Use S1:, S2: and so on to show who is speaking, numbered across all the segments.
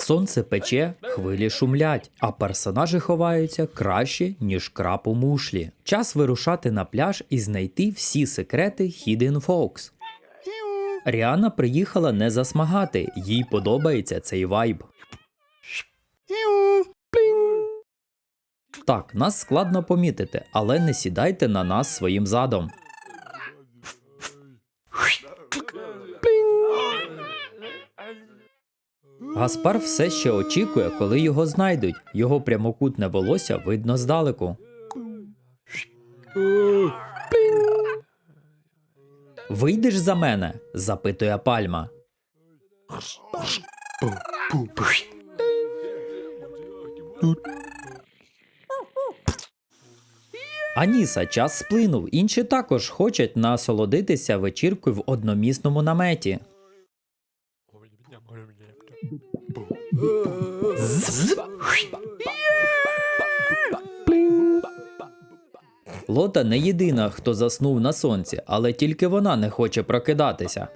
S1: Сонце пече, хвилі шумлять, а персонажі ховаються краще, ніж крап у мушлі. Час вирушати на пляж і знайти всі секрети Hidden Folks. Ріана приїхала не засмагати, їй подобається цей вайб. Так, нас складно помітити, але не сідайте на нас своїм задом. Гаспар все ще очікує, коли його знайдуть. Його прямокутне волосся видно здалеку. Вийдеш за мене? запитує пальма. Аніса, час сплинув. Інші також хочуть насолодитися вечіркою в одномісному наметі. Лота не єдина, хто заснув на сонці, але тільки вона не хоче прокидатися.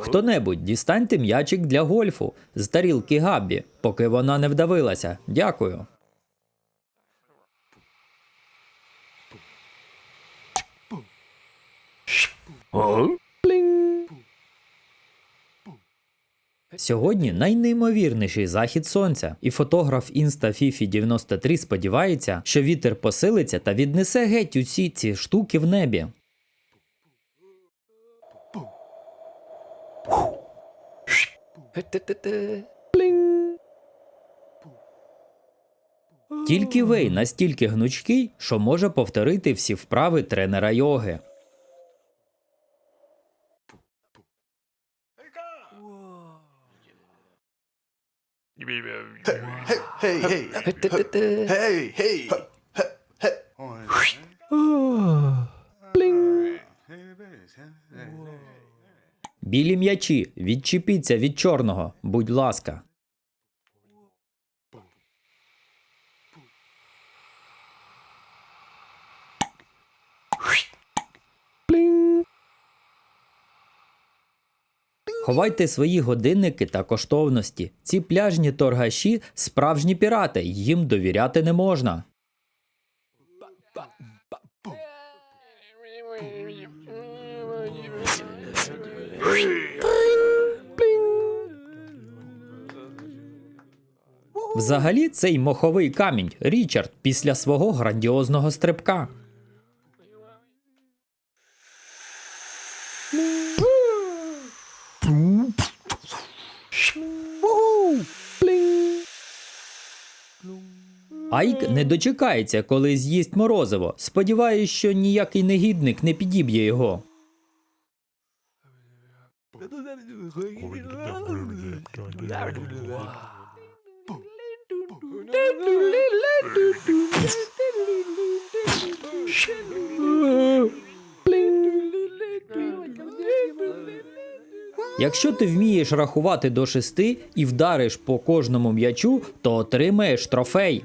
S1: Хто-небудь дістаньте м'ячик для гольфу з тарілки Габбі, поки вона не вдавилася. Дякую. Сьогодні найнеймовірніший захід сонця, і фотограф Інста Фіфі 93 сподівається, що вітер посилиться та віднесе геть усі ці штуки в небі. Тільки Вей настільки гнучкий, що може повторити всі вправи тренера йоги.
S2: Hey, hey, hey, hey.
S1: Білі м'ячі, відчепіться від чорного, будь ласка. Ховайте свої годинники та коштовності. Ці пляжні торгаші справжні пірати, їм довіряти не можна. Взагалі, цей моховий камінь Річард після свого грандіозного стрибка. Айк не дочекається, коли з'їсть морозиво. Сподіваюсь, що ніякий негідник не підіб'є його. Якщо ти вмієш рахувати до шести і вдариш по кожному м'ячу, то отримаєш трофей.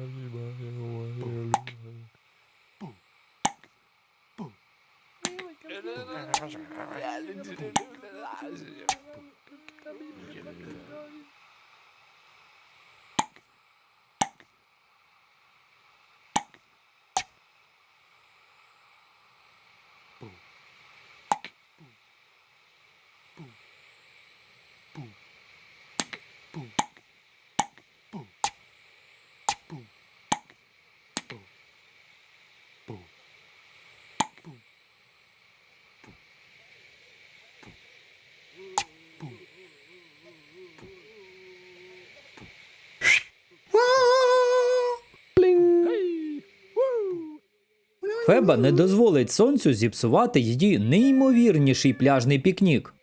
S1: Феба не дозволить сонцю зіпсувати її неймовірніший пляжний пікнік.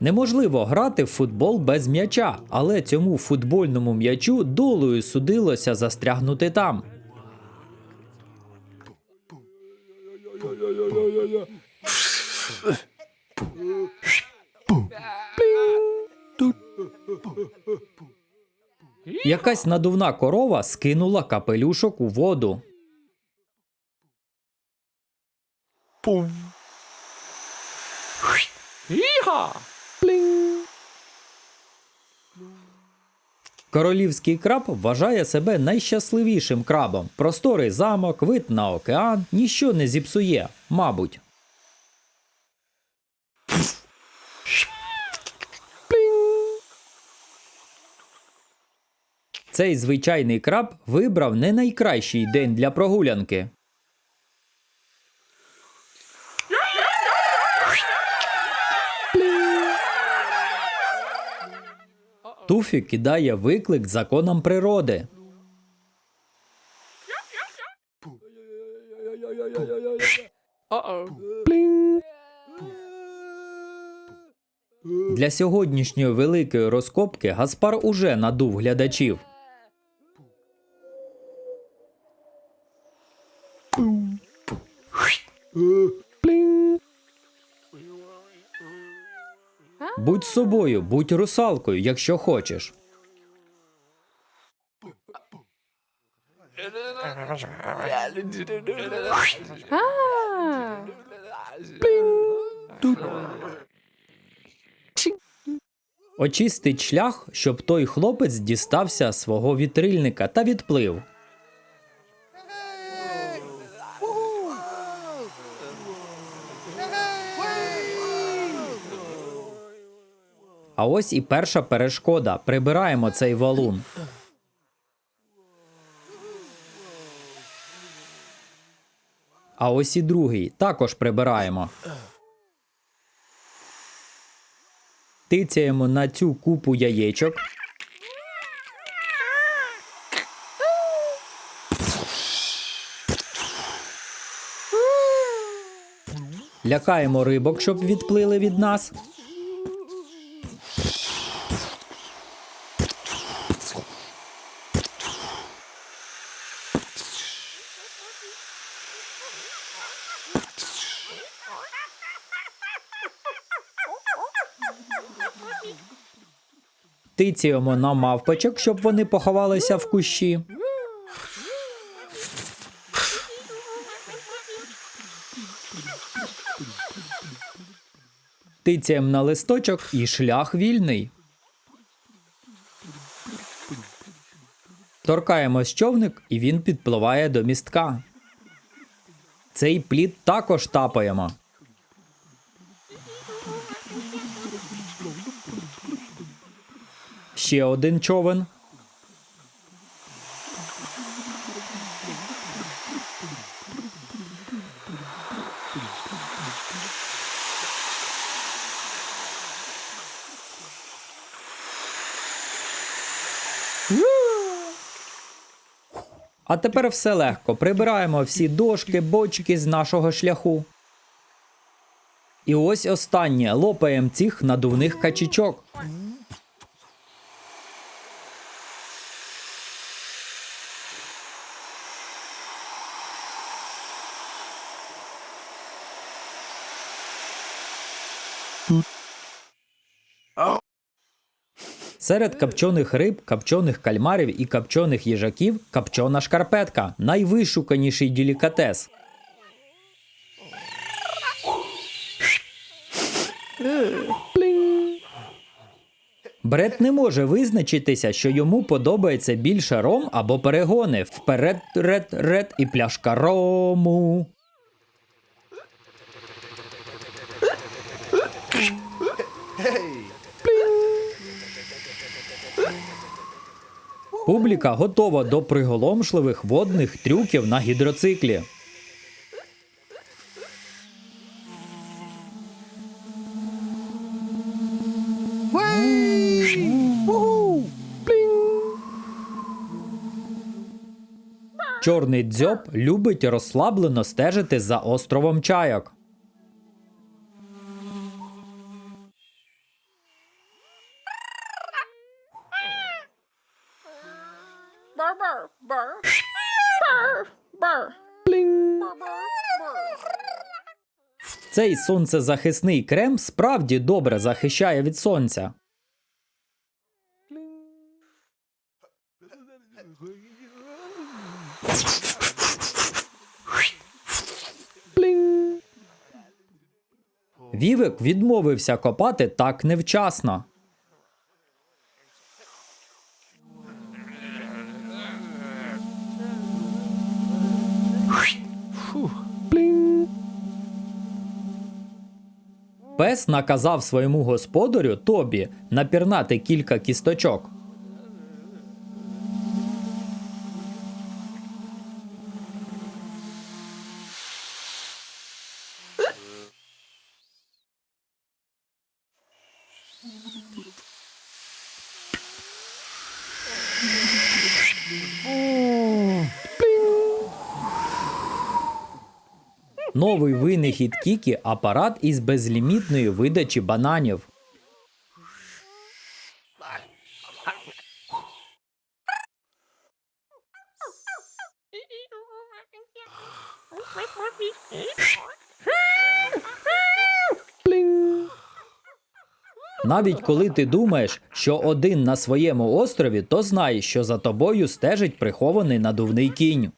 S1: Неможливо грати в футбол без м'яча, але цьому футбольному м'ячу долею судилося застрягнути там. Якась надувна корова скинула капелюшок у воду. Королівський краб вважає себе найщасливішим крабом. Просторий замок, вид на океан, ніщо не зіпсує, мабуть. Цей звичайний краб вибрав не найкращий день для прогулянки. Туфі кидає виклик законам природи. Для сьогоднішньої великої розкопки Гаспар уже надув глядачів. Будь собою, будь русалкою, якщо хочеш. Очистить шлях, щоб той хлопець дістався свого вітрильника та відплив. А ось і перша перешкода. Прибираємо цей валун. А ось і другий. Також прибираємо. Тицяємо на цю купу яєчок. Лякаємо рибок, щоб відплили від нас. Тицяємо на мавпочок, щоб вони поховалися в кущі. Тицяємо на листочок і шлях вільний. Торкаємось човник, і він підпливає до містка. Цей плід також тапаємо. Ще один човен. А тепер все легко. Прибираємо всі дошки, бочки з нашого шляху. І ось останнє лопаємо цих надувних качечок. Серед капчоних риб, капчоних кальмарів і капчоних їжаків капчона шкарпетка найвишуканіший делікатес. Бред не може визначитися, що йому подобається більше ром або перегони. Вперед, ред, ред і пляшка рому. Публіка готова до приголомшливих водних трюків на гідроциклі. Чорний дзьоб любить розслаблено стежити за островом чайок. Сонцезахисний крем справді добре захищає від сонця. Вівик відмовився копати так невчасно. Пес наказав своєму господарю Тобі напірнати кілька кісточок. Новий винахід Кікі апарат із безлімітної видачі бананів. Навіть коли ти думаєш, що один на своєму острові, то знай, що за тобою стежить прихований надувний кінь.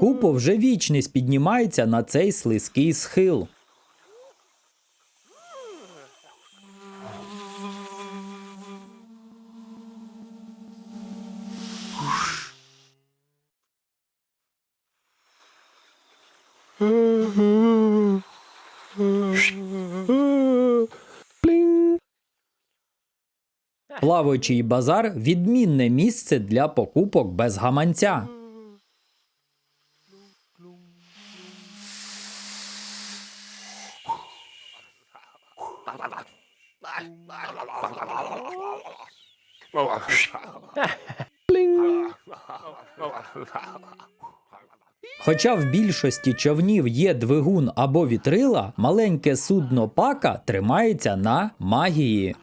S1: Купо вже вічність піднімається на цей слизький схил. Плаваючий базар відмінне місце для покупок без гаманця. Хоча в більшості човнів є двигун або вітрила, маленьке судно пака тримається на магії.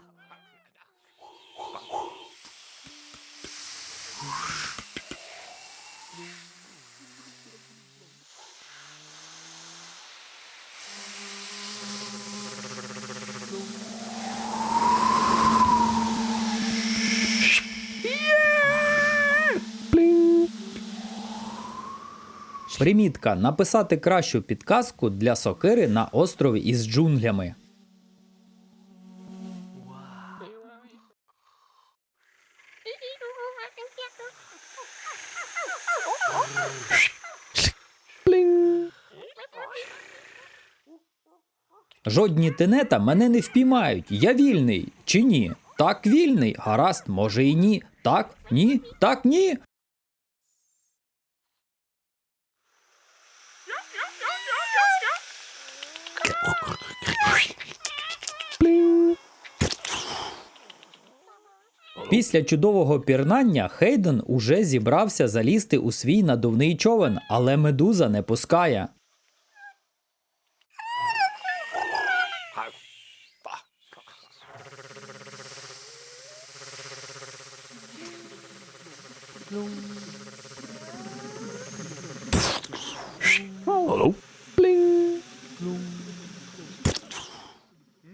S1: Примітка написати кращу підказку для сокири на острові із джунглями. Жодні тенета мене не впіймають. Я вільний чи ні? Так, вільний. Гаразд, може і ні. Так, ні, так, ні. Після чудового пірнання Хейден уже зібрався залізти у свій надувний човен, але медуза не пускає.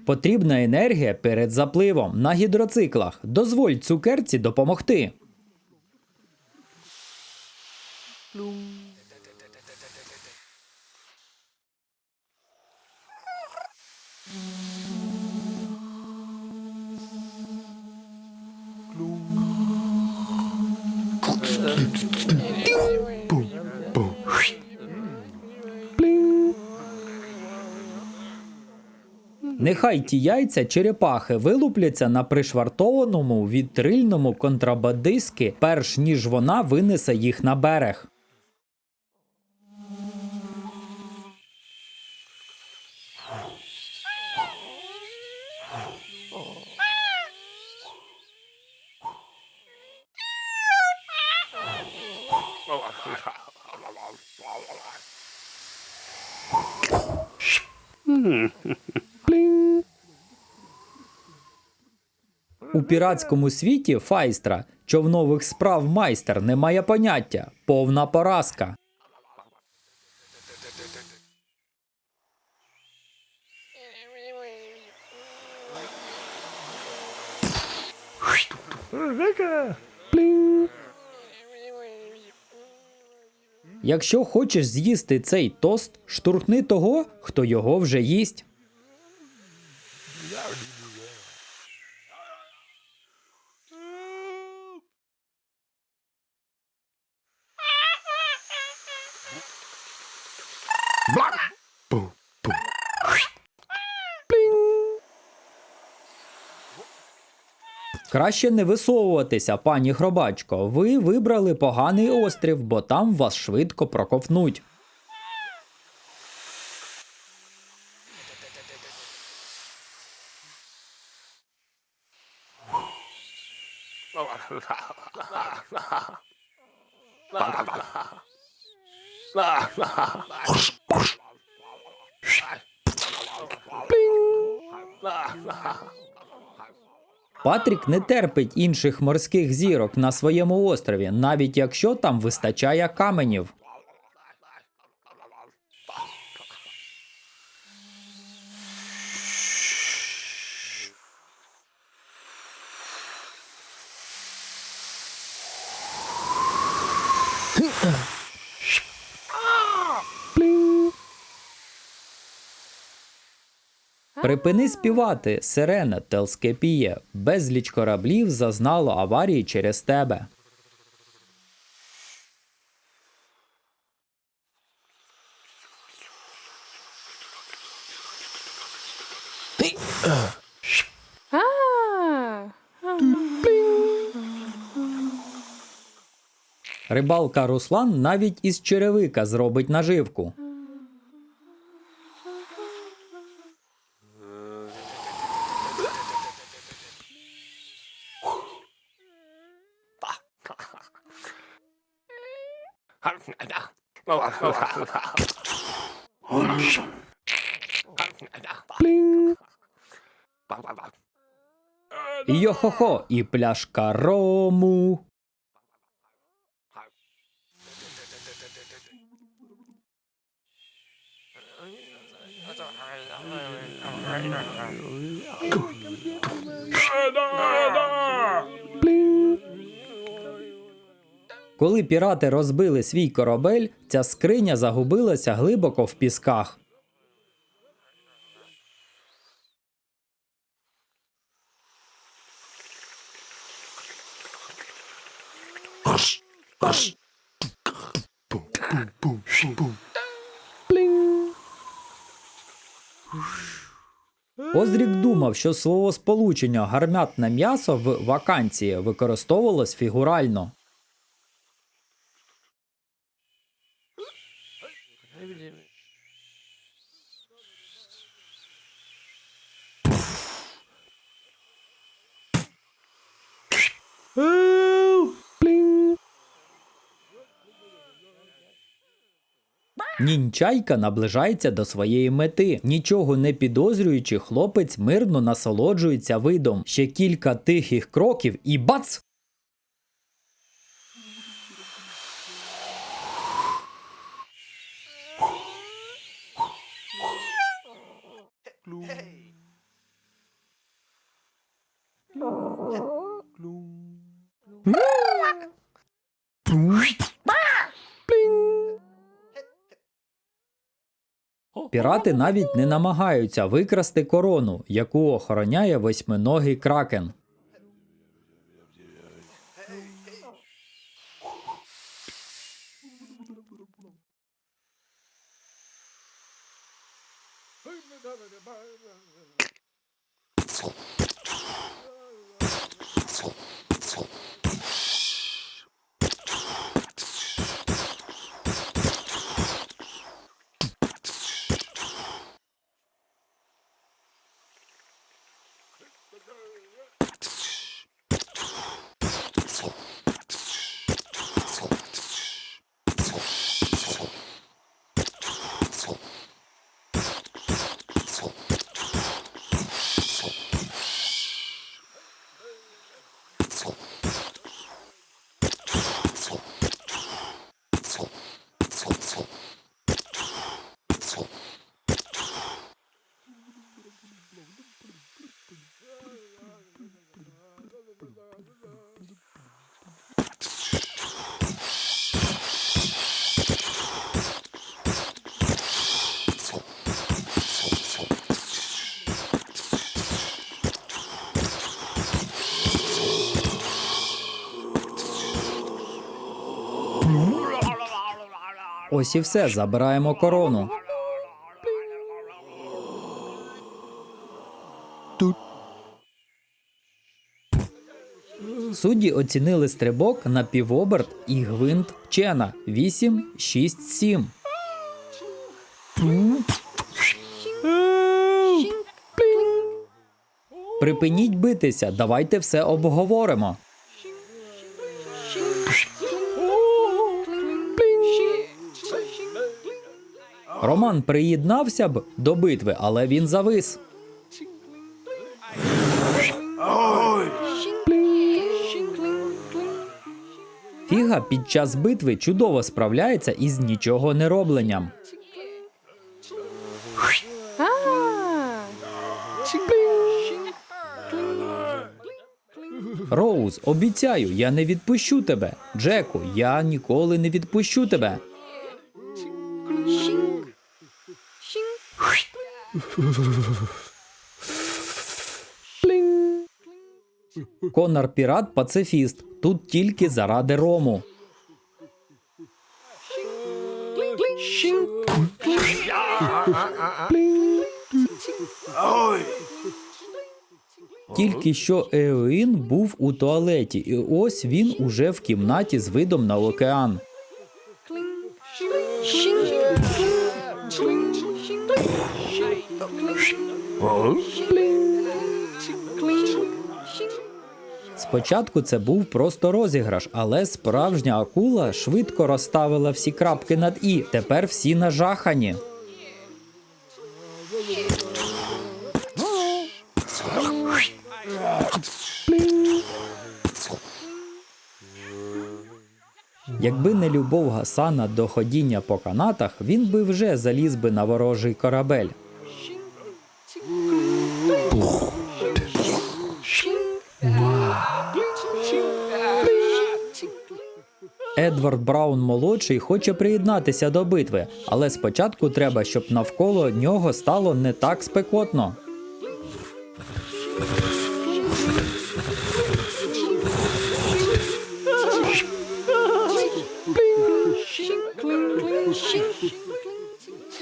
S1: Потрібна енергія перед запливом на гідроциклах. Дозволь цукерці допомогти. Нехай ті яйця черепахи вилупляться на пришвартованому вітрильному контрабандистки, перш ніж вона винесе їх на берег. У піратському світі Файстра, човнових справ майстер, не має поняття повна поразка. Якщо хочеш з'їсти цей тост, штурхни того, хто його вже їсть. Краще не висовуватися, пані хробачко. Ви вибрали поганий острів, бо там вас швидко проковнуть. Патрік не терпить інших морських зірок на своєму острові, навіть якщо там вистачає каменів. Припини співати, сирена Телскепіє. Безліч кораблів зазнало аварії через тебе. Рибалка Руслан навіть із черевика зробить наживку. Йо-хо-хо, і пляшка рому. Коли пірати розбили свій корабель, ця скриня загубилася глибоко в пісках. Озрік думав, що словосполучення гармятне м'ясо в вакансії використовувалось фігурально. Нінчайка наближається до своєї мети. Нічого не підозрюючи, хлопець мирно насолоджується видом. Ще кілька тихих кроків і бац! Пірати навіть не намагаються викрасти корону, яку охороняє восьминогий кракен. Ось і все, забираємо корону. Судді оцінили стрибок на півоберт і гвинт Чена 8, 6, 7. Припиніть битися, давайте все обговоримо. Роман приєднався б до битви, але він завис. Фіга під час битви чудово справляється із нічого не робленням. Роуз, обіцяю, я не відпущу тебе. Джеку, я ніколи не відпущу тебе. Конор Пірат пацифіст. Тут тільки заради рому. Тільки що Еоїн був у туалеті, і ось він уже в кімнаті з видом на океан. Спочатку це був просто розіграш, але справжня акула швидко розставила всі крапки над і. Тепер всі нажахані. Якби не любов Гасана до ходіння по канатах, він би вже заліз би на ворожий корабель. Едвард Браун молодший хоче приєднатися до битви, але спочатку треба, щоб навколо нього стало не так спекотно.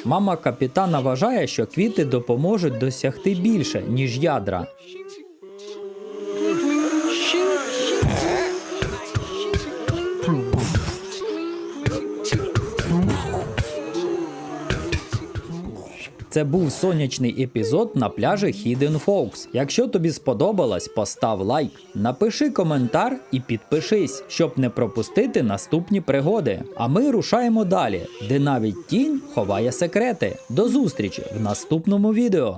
S1: Мама капітана вважає, що квіти допоможуть досягти більше, ніж ядра. Це був сонячний епізод на пляжі Hidden Folks. Якщо тобі сподобалось, постав лайк, напиши коментар і підпишись, щоб не пропустити наступні пригоди. А ми рушаємо далі, де навіть тінь ховає секрети. До зустрічі в наступному відео.